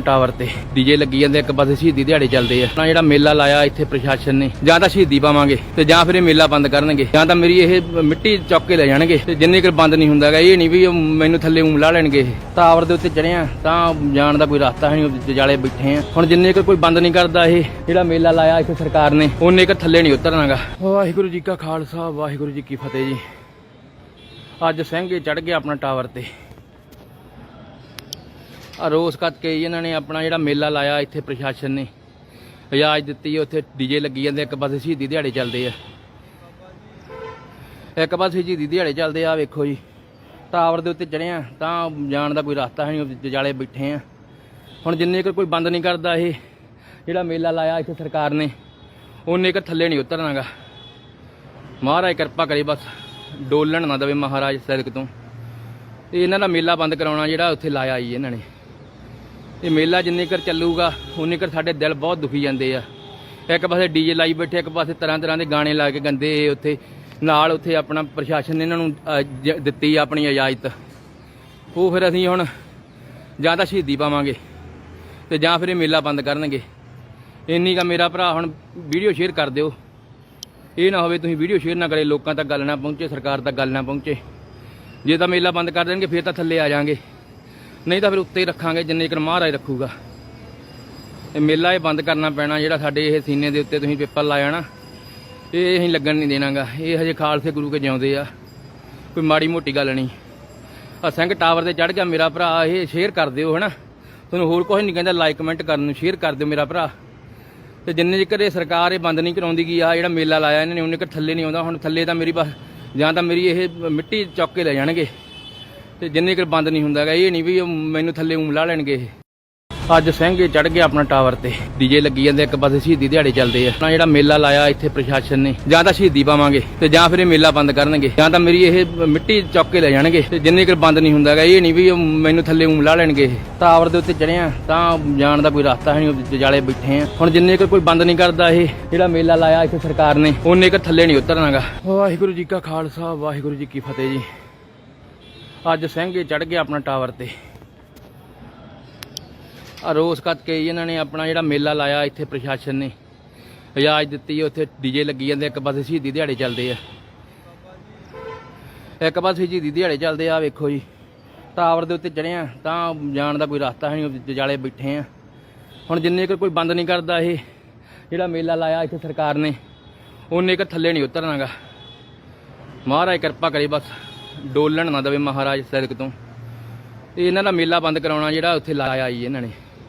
Tower ਤੇ। DJ ਲੱਗੀ ਜਾਂਦੇ ਇੱਕ ਪਾਸੇ ਸ਼ਹੀਦੀ ਦਿਹਾੜੇ ਚੱਲਦੇ ਆ। ਆਪਣਾ ਜਿਹੜਾ ਮੇਲਾ ਲਾਇਆ ਇੱਥੇ ਪ੍ਰਸ਼ਾਸਨ ਨੇ, ਜਾਂ ਤਾਂ ਸ਼ਹੀਦੀ ਪਾਵਾਂਗੇ, ਤੇ ਜਾਂ ਫਿਰ ਇਹ ਮੇਲਾ ਬੰਦ ਕਰਨਗੇ, ਜਾਂ ਤਾਂ ਮੇਰੀ ਇਹ ਮਿੱਟੀ ਚੁੱਕ ਕੇ ਲੈ ਜਾਣਗੇ, ਤੇ ਜਿੰਨੇ ਚਿਰ ਬੰਦ ਨਹੀਂ ਹੁੰਦਾਗਾ, ਇਹ ਨਹੀਂ ਵੀ ਮੈਨੂੰ ਥੱਲੇ ਊਂ ਲੈਣਗੇ ਟਾਵਰ ਦੇ ਉੱਤੇ ਚੜਿਆ ਤਾਂ ਜਾਣ ਦਾ ਕੋਈ ਰਸਤਾ ਹੈ ਨਹੀਂ ਜਾਲੇ ਬੈਠੇ ਆ। ਹੁਣ ਜਿੰਨੇ ਚਿਰ ਕੋਈ ਬੰਦ ਨਹੀਂ ਕਰਦਾ ਇਹ, ਜਿਹੜਾ ਮੇਲਾ ਲਾਇਆ ਇੱਥੇ ਸਰਕਾਰ ਨੇ, ਉਹਨੇ ਚਿਰ ਥੱਲੇ ਨਹੀਂ ਉਤਰਨਾਗਾ। ਵਾਹਿਗੁਰੂ ਜੀ ਕਾ ਖਾਲਸਾ, ਵਾਹਿਗੁਰੂ ਜੀ ਕੀ ਫਤਿਹ ਜੀ। ਅੱਜ ਸਿੰਘੇ ਚੜ ਗਿਆ ਆਪਣਾ ਟਾਵਰ ਤੇ। ਰੋਸ ਕਰਕੇ ਹੀ ਇਹਨਾਂ ਨੇ ਆਪਣਾ ਜਿਹੜਾ ਮੇਲਾ ਲਾਇਆ ਇੱਥੇ ਪ੍ਰਸ਼ਾਸਨ ਨੇ। ਇਜਾਜ਼ਤ ਦਿੱਤੀ ਹੈ ਉੱਥੇ ਡੀਜੇ ਲੱਗੀ ਜਾਂਦੇ, ਇੱਕ ਪਾਸੇ ਸ਼ਹੀਦੀ ਦਿਹਾੜੇ ਚੱਲਦੇ ਆ। ਇੱਕ ਪਾਸੇ ਸ਼ਹੀਦੀ ਦਿਹਾੜੇ ਚੱਲਦੇ ਆ ਵੇਖੋ ਜੀ। ਟਾਵਰ ਦੇ ਉੱਤੇ ਚੜਿਆ ਤਾਂ ਜਾਣ ਦਾ ਕੋਈ ਰਸਤਾ ਹੈ ਨਹੀਂ ਜਾਲੇ ਬੈਠੇ ਆ। ਹੁਣ ਜਿੰਨੇ ਚਿਰ ਕੋਈ ਬੰਦ ਨਹੀਂ ਕਰਦਾ ਇਹ, ਜਿਹੜਾ ਮੇਲਾ ਲਾਇਆ ਇੱਥੇ ਸਰਕਾਰ ਨੇ, ਉਹਨੇ ਚਿਰ ਥੱਲੇ ਨਹੀਂ ਉਤਰਨਾਗਾ। ਮਹਾਰਾਜ ਕਿਰਪਾ ਕਰੇ ਬਸ, ਡੋਲਣ ਨਾ ਦੇਵੇ ਮਹਾਰਾਜ ਸੜਕ ਤੋਂ। ਤੇ ਇਹਨਾਂ ਦਾ ਮੇਲਾ ਬੰਦ ਕਰਾਉਣਾ ਜਿਹੜਾ ਉੱਥੇ ਲਾਇਆ ਜੀ ਇਹਨਾਂ ਨੇ। ਇਹ ਮੇਲਾ ਜਿੰਨੇ ਕਰ ਚੱਲੂਗਾ, ਉਨੇ ਕਰ ਸਾਡੇ ਦਿਲ ਬਹੁਤ ਦੁਖੀ ਜਾਂਦੇ ਆ। ਇੱਕ ਪਾਸੇ ਡੀਜੇ ਲਾਈ ਬੈਠੇ, ਇੱਕ ਪਾਸੇ ਤਰ੍ਹਾਂ ਤਰ੍ਹਾਂ ਦੇ ਗਾਣੇ ਲਾ ਕੇ ਗੰਦੇ ਉੱਥੇ, ਨਾਲ ਉੱਥੇ ਆਪਣਾ ਪ੍ਰਸ਼ਾਸਨ ਨੇ ਇਹਨਾਂ ਨੂੰ ਦਿੱਤੀ ਆ ਆਪਣੀ ਇਜਾਜ਼ਤ। ਉਹ ਫਿਰ ਅਸੀਂ ਹੁਣ ਜਾਂ ਤਾਂ ਸ਼ਹੀਦੀ ਪਾਵਾਂਗੇ, ਤੇ ਜਾਂ ਫਿਰ ਇਹ ਮੇਲਾ ਬੰਦ ਕਰਨਗੇ। ਇੰਨੀ ਕਾ ਮੇਰਾ ਭਰਾ ਹੁਣ ਵੀਡੀਓ ਸ਼ੇਅਰ ਕਰ ਦਿਓ। ਇਹ ਨਾ ਹੋਵੇ ਤੁਸੀਂ ਵੀਡੀਓ ਸ਼ੇਅਰ ਨਾ ਕਰੇ, ਲੋਕਾਂ ਤੱਕ ਗੱਲ ਨਾ ਪਹੁੰਚੇ, ਸਰਕਾਰ ਤੱਕ ਗੱਲ ਨਾ ਪਹੁੰਚੇ। ਜੇ ਤਾਂ ਮੇਲਾ ਬੰਦ ਕਰ ਦੇਣਗੇ, ਫਿਰ ਤਾਂ ਥੱਲੇ ਆ ਜਾਾਂਗੇ। ਨਹੀਂ ਤਾਂ ਫਿਰ ਉੱਤੇ ਹੀ ਰੱਖਾਂਗੇ, ਜਿੰਨੇ ਚਿਰ ਮਹਾਰਾਜ ਰੱਖੂਗਾ। ਇਹ ਮੇਲਾ ਇਹ ਬੰਦ ਕਰਨਾ ਪੈਣਾ, ਜਿਹੜਾ ਸਾਡੇ ਇਹ ਸੀਨੇ ਦੇ ਉੱਤੇ ਤੁਸੀਂ ਪੇਪਰ ਲਾਇਆ ਨਾ, ਇਹ ਅਸੀਂ ਲੱਗਣ ਨਹੀਂ ਦੇਣਾਗਾ। ਇਹ ਹਜੇ ਖਾਲਸੇ ਗੁਰੂ ਕੇ ਜਿਉਂਦੇ ਆ। ਕੋਈ ਮਾੜੀ ਮੋਟੀ ਗੱਲ ਨਹੀਂ। ਆ ਸਿੰਘ ਟਾਵਰ ਤੇ ਚੜ ਗਿਆ ਮੇਰਾ ਭਰਾ, ਇਹ ਸ਼ੇਅਰ ਕਰ ਦਿਓ, ਹਨਾ। ਤੁਹਾਨੂੰ ਹੋਰ ਕੁਝ ਨਹੀਂ ਕਹਿੰਦਾ ਲਾਈਕ ਕਮੈਂਟ ਕਰਨ ਨੂੰ ਸ਼ੇਅਰ ਕਰ ਦਿਓ ਮੇਰਾ ਭਰਾ। ਤੇ ਜਿੰਨੇ ਚਿਰ ਇਹ ਸਰਕਾਰ ਇਹ ਬੰਦ ਨਹੀਂ ਕਰਾਉਂਦੀ ਗਈ ਆ ਜਿਹੜਾ ਮੇਲਾ ਲਾਇਆ, ਇਹਨਾਂ ਨੇ ਉਹਨੇ ਕਿ ਥੱਲੇ ਨਹੀਂ ਆਉਂਦਾ। ਹੁਣ ਥੱਲੇ ਤਾਂ ਮੇਰੀ ਬਸ, ਜਾਂ ਤਾਂ ਮੇਰੀ ਇਹ ਮਿੱਟੀ ਚੁੱਕ ਕੇ ਲੈ ਜਾਣਗੇ। ਤੇ ਜਿੰਨੇ ਚਿਰ ਬੰਦ ਨਹੀਂ ਹੁੰਦਾਗਾ ਇਹ ਨਹੀਂ ਵੀ ਮੈਨੂੰ ਥੱਲੇ ਊਂ ਲਾ ਲੈਣਗੇ ਇਹ। ਅੱਜ ਸਿੰਘੇ ਚੜ ਗਿਆ ਆਪਣਾ ਟਾਵਰ ਤੇ। ਡੀਜੇ ਲੱਗੀ ਜਾਂਦੇ, ਇੱਕ ਪਾਸੇ ਸ਼ਹੀਦੀ ਦਿਹਾੜੇ ਚੱਲਦੇ ਆ। ਆਪਣਾ ਜਿਹੜਾ ਮੇਲਾ ਲਾਇਆ ਇੱਥੇ ਪ੍ਰਸ਼ਾਸਨ ਨੇ, ਜਾਂ ਤਾਂ ਸ਼ਹੀਦੀ ਪਾਵਾਂਗੇ, ਤੇ ਜਾਂ ਫਿਰ ਇਹ ਮੇਲਾ ਬੰਦ ਕਰਨਗੇ, ਜਾਂ ਤਾਂ ਮੇਰੀ ਇਹ ਮਿੱਟੀ ਚੁੱਕ ਕੇ ਲੈ ਜਾਣਗੇ। ਤੇ ਜਿੰਨੇ ਚਿਰ ਬੰਦ ਨਹੀਂ ਹੁੰਦਾਗਾ ਇਹ ਨਹੀਂ ਵੀ ਮੈਨੂੰ ਥੱਲੇ ਊਂ ਲਾ ਲੈਣਗੇ ਇਹ। ਟਾਵਰ ਦੇ ਉੱਤੇ ਚੜਿਆ ਤਾਂ ਜਾਣ ਦਾ ਕੋਈ ਰਸਤਾ ਹੈ ਨਹੀਂ ਜਾਲੇ ਬੈਠੇ ਆ। ਹੁਣ ਜਿੰਨੇ ਚਿਰ ਕੋਈ ਬੰਦ ਨਹੀਂ ਕਰਦਾ ਇਹ, ਜਿਹੜਾ ਮੇਲਾ ਲਾਇਆ ਇੱਥੇ ਸਰਕਾਰ ਨੇ, ਉਹਨੇ ਚਿਰ ਥੱਲੇ ਨਹੀਂ ਉਤਰਨਾਗਾ। ਵਾਹਿਗੁਰੂ ਜੀ ਕਾ ਖਾਲਸਾ, ਵਾਹਿਗੁਰੂ ਜੀ ਕੀ ਫਤਿਹ ਜੀ। ਅੱਜ ਸਿੰਘੇ ਚੜ ਗਿਆ ਆਪਣਾ ਟਾਵਰ ਤੇ। ਆ ਰੋਸ ਕਰਕੇ ਕੇ ਇਹਨਾਂ ਨੇ ਆਪਣਾ ਜਿਹੜਾ ਮੇਲਾ ਲਾਇਆ ਇੱਥੇ ਪ੍ਰਸ਼ਾਸਨ ਨੇ। ਇਜਾਜ਼ਤ ਦਿੱਤੀ ਹੈ ਉੱਥੇ ਡੀਜੇ ਲੱਗੀ ਜਾਂਦੇ, ਇੱਕ ਪਾਸੇ ਸ਼ਹੀਦੀ ਦਿਹਾੜੇ ਚੱਲਦੇ ਆ। ਇੱਕ ਪਾਸੇ ਸ਼ਹੀਦੀ ਦਿਹਾੜੇ ਚੱਲਦੇ ਆ ਵੇਖੋ ਜੀ। ਟਾਵਰ ਦੇ ਉੱਤੇ ਚੜਿਆ ਤਾਂ ਜਾਣ ਦਾ ਕੋਈ ਰਸਤਾ ਹੈ ਨਹੀਂ ਜਜਾਲੇ ਬੈਠੇ ਆ। ਹੁਣ ਜਿੰਨੇ ਚਿਰ ਕੋਈ ਬੰਦ ਨਹੀਂ ਕਰਦਾ ਇਹ, ਜਿਹੜਾ ਮੇਲਾ ਲਾਇਆ ਇੱਥੇ ਸਰਕਾਰ ਨੇ, ਉਹਨੇ ਚਿਰ ਥੱਲੇ ਨਹੀਂ ਉਤਰਨਾਗਾ। ਮਹਾਰਾਜ ਕਿਰਪਾ ਕਰੇ ਬਸ। ਡੋਲਣ ਨਾ ਦਵੇ ਮਹਾਰਾਜ ਸੜਕ ਤੋਂ। ਤੇ ਇਹਨਾਂ ਦਾ ਮੇਲਾ ਬੰਦ ਕਰਾਉਣਾ ਜਿਹੜਾ ਉੱਥੇ ਲਾਇਆ ਜੀ ਇਹਨਾਂ ਨੇ।